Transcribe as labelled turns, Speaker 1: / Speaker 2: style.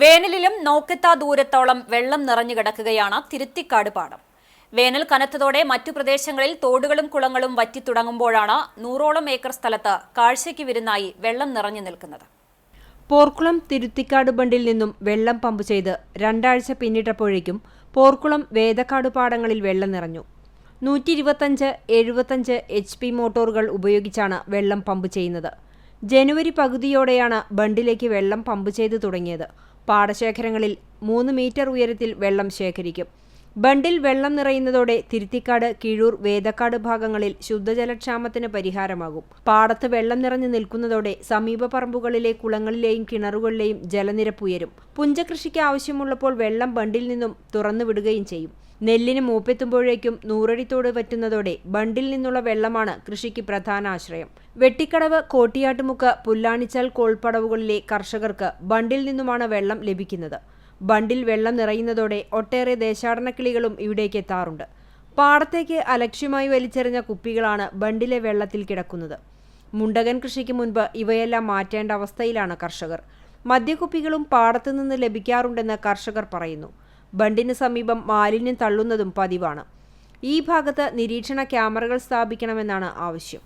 Speaker 1: വേനലിലും നോക്കെത്താ ദൂരത്തോളം വെള്ളം നിറഞ്ഞു കിടക്കുകയാണ് തിരുത്തിക്കാട് പാടം. വേനൽ കനത്തതോടെ മറ്റു പ്രദേശങ്ങളിൽ തോടുകളും കുളങ്ങളും വറ്റിത്തുടങ്ങുമ്പോഴാണ് നൂറോളം ഏക്കർ സ്ഥലത്ത് കാഴ്ചയ്ക്ക് വിരുന്നായി വെള്ളം നിറഞ്ഞു നിൽക്കുന്നത്.
Speaker 2: പോർക്കുളം തിരുത്തിക്കാട് ബണ്ടിൽ നിന്നും വെള്ളം പമ്പ് ചെയ്ത് രണ്ടാഴ്ച പിന്നിട്ടപ്പോഴേക്കും പോർക്കുളം വേദക്കാട് പാടങ്ങളിൽ വെള്ളം നിറഞ്ഞു. നൂറ്റി ഇരുപത്തഞ്ച് എഴുപത്തഞ്ച് എച്ച് പി മോട്ടോറുകൾ ഉപയോഗിച്ചാണ് വെള്ളം പമ്പ് ചെയ്യുന്നത്. ജനുവരി പകുതിയോടെയാണ് ബണ്ടിലേക്ക് വെള്ളം പമ്പ് ചെയ്തു തുടങ്ങിയത്. പാടശേഖരങ്ങളിൽ മൂന്ന് മീറ്റർ ഉയരത്തിൽ വെള്ളം ശേഖരിക്കും. ബണ്ടിൽ വെള്ളം നിറയുന്നതോടെ തിരുത്തിക്കാട് കിഴൂർ വേദക്കാട് ഭാഗങ്ങളിൽ ശുദ്ധജലക്ഷാമത്തിന് പരിഹാരമാകും. പാടത്ത് വെള്ളം നിറഞ്ഞു നിൽക്കുന്നതോടെ സമീപ പറമ്പുകളിലെ കുളങ്ങളിലെയും കിണറുകളിലെയും ജലനിരപ്പ് ഉയരും. പുഞ്ചകൃഷിക്ക് ആവശ്യമുള്ളപ്പോൾ വെള്ളം ബണ്ടിൽ നിന്നും തുറന്നുവിടുകയും ചെയ്യും. നെല്ലിന് മൂപ്പെത്തുമ്പോഴേക്കും നൂറടിത്തോട് വറ്റുന്നതോടെ ബണ്ടിൽ നിന്നുള്ള വെള്ളമാണ് കൃഷിക്ക് പ്രധാന ആശ്രയം. വെട്ടിക്കടവ് കോട്ടിയാട്ടുമുക്ക് പുല്ലാണിച്ചാൽ കോൾപ്പടവുകളിലെ കർഷകർക്ക് ബണ്ടിൽ നിന്നുമാണ് വെള്ളം ലഭിക്കുന്നത്. ബണ്ടിൽ വെള്ളം നിറയുന്നതോടെ ഒട്ടേറെ ദേശാടനക്കിളികളും ഇവിടേക്ക് എത്താറുണ്ട്. പാടത്തേക്ക് അലക്ഷ്യമായി വലിച്ചെറിഞ്ഞ കുപ്പികളാണ് ബണ്ടിലെ വെള്ളത്തിൽ കിടക്കുന്നത്. മുണ്ടകൻ കൃഷിക്ക് മുൻപ് ഇവയെല്ലാം മാറ്റേണ്ട അവസ്ഥയിലാണ് കർഷകർ. മദ്യക്കുപ്പികളും പാടത്തു നിന്ന് ലഭിക്കാറുണ്ടെന്ന് കർഷകർ പറയുന്നു. ബണ്ടിന് സമീപം മാലിന്യം തള്ളുന്നതും പതിവാണ്. ഈ ഭാഗത്ത് നിരീക്ഷണ ക്യാമറകൾ സ്ഥാപിക്കണമെന്നാണ് ആവശ്യം.